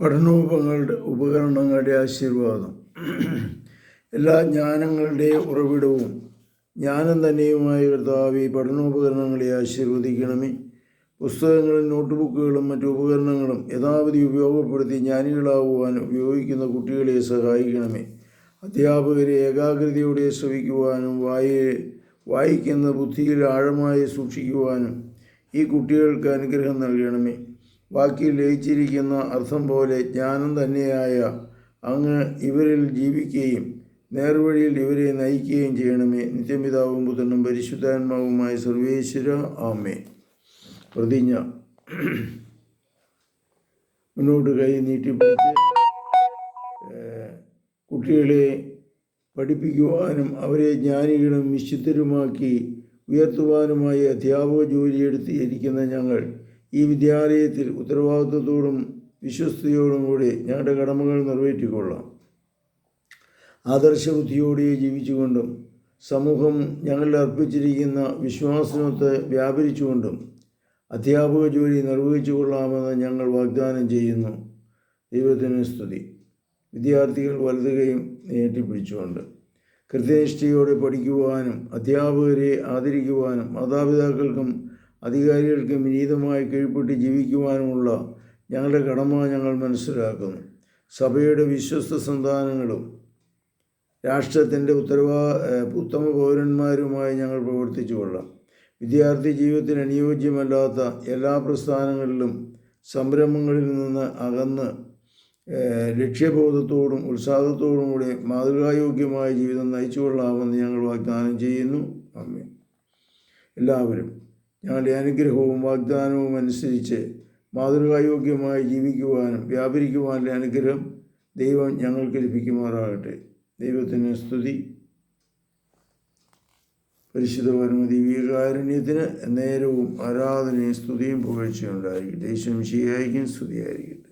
പഠനോപങ്ങളുടെ ഉപകരണങ്ങളുടെ ആശീർവാദം. എല്ലാ ജ്ഞാനങ്ങളുടെ ഉറവിടവും ജ്ഞാനം തന്നെയുമായ കർത്താവ് ഈ പഠനോപകരണങ്ങളെ ആശീർവദിക്കണമേ. പുസ്തകങ്ങളും നോട്ട്ബുക്കുകളും മറ്റു ഉപകരണങ്ങളും യഥാവധി ഉപയോഗപ്പെടുത്തി ജ്ഞാനികളാകുവാൻ ഉപയോഗിക്കുന്ന കുട്ടികളെ സഹായിക്കണമേ. അധ്യാപകരെ ഏകാഗ്രതയോടെ ശ്രവിക്കുവാനും വായ വായിക്കുന്ന ബുദ്ധിയിൽ ആഴമായി സൂക്ഷിക്കുവാനും ഈ കുട്ടികൾക്ക് അനുഗ്രഹം നൽകണമേ. വാക്കിൽ ലയിച്ചിരിക്കുന്ന അർത്ഥം പോലെ ജ്ഞാനം തന്നെയായ അങ്ങ് ഇവരിൽ ജീവിക്കുകയും നേർവഴിയിൽ ഇവരെ നയിക്കുകയും ചെയ്യണമേ. നിത്യമിതാവും പുത്രനും പരിശുദ്ധാത്മാവുമായ സർവേശ്വര. ആമേ പ്രതിജ്ഞ. മുന്നോട്ട് കൈ നീട്ടിപ്പിടിച്ച് കുട്ടികളെ പഠിപ്പിക്കുവാനും അവരെ ജ്ഞാനികളും നിശ്ചിതരുമാക്കി ഉയർത്തുവാനുമായി അധ്യാപക ജോലിയെടുത്ത് ഇരിക്കുന്ന ഞങ്ങൾ ഈ വിദ്യാലയത്തിൽ ഉത്തരവാദിത്വത്തോടും വിശ്വസ്തയോടും കൂടി ഞങ്ങളുടെ കടമകൾ നിറവേറ്റിക്കൊള്ളാം. ആദർശബുദ്ധിയോടെ ജീവിച്ചുകൊണ്ടും സമൂഹം ഞങ്ങളിൽ അർപ്പിച്ചിരിക്കുന്ന വിശ്വാസനത്തെ വ്യാപരിച്ചുകൊണ്ടും അധ്യാപക ജോലി നിർവഹിച്ചു കൊള്ളാമെന്ന് ഞങ്ങൾ വാഗ്ദാനം ചെയ്യുന്നു. ദൈവത്തിന് സ്തുതി. വിദ്യാർത്ഥികൾ വലുതുകയും നീട്ടിപ്പിടിച്ചുകൊണ്ട് കൃത്യനിഷ്ഠയോടെ പഠിക്കുവാനും അധ്യാപകരെ ആദരിക്കുവാനും മാതാപിതാക്കൾക്കും അധികാരികൾക്കും വിനീതമായി കീഴ്പ്പെട്ട് ജീവിക്കുവാനുമുള്ള ഞങ്ങളുടെ കടമ ഞങ്ങൾ മനസ്സിലാക്കുന്നു. സഭയുടെ വിശ്വസ്ത സന്താനങ്ങളും രാഷ്ട്രത്തിന്റെ ഉത്തരവാ ഉത്തമ പൗരന്മാരുമായി ഞങ്ങൾ പ്രവർത്തിച്ചു കൊള്ളാം. വിദ്യാർത്ഥി ജീവിതത്തിന് അനുയോജ്യമല്ലാത്ത എല്ലാ പ്രസ്ഥാനങ്ങളിലും സംരംഭങ്ങളിൽ നിന്ന് അകന്ന് ലക്ഷ്യബോധത്തോടും ഉത്സാഹത്തോടും കൂടി മാതൃകായോഗ്യമായ ജീവിതം നയിച്ചു കൊള്ളാമെന്ന് ഞങ്ങൾ വാഗ്ദാനം ചെയ്യുന്നു. അമ്മേ എല്ലാവരും ഞങ്ങളുടെ അനുഗ്രഹവും വാഗ്ദാനവും അനുസരിച്ച് മാതൃകായോഗ്യമായി ജീവിക്കുവാനും വ്യാപരിക്കുവാനുള്ള അനുഗ്രഹം ദൈവം ഞങ്ങൾക്ക് ലഭിക്കുമാറാകട്ടെ. ദൈവത്തിന് സ്തുതി. പരിശുദ്ധ പരമദിവ്യകാരുണ്യത്തിന് നേരവും ആരാധനയും സ്തുതിയും പുകഴ്ചയുണ്ടായിരിക്കട്ടെ ദേശം ശരിയായിരിക്കും സ്തുതിയായിരിക്കട്ടെ.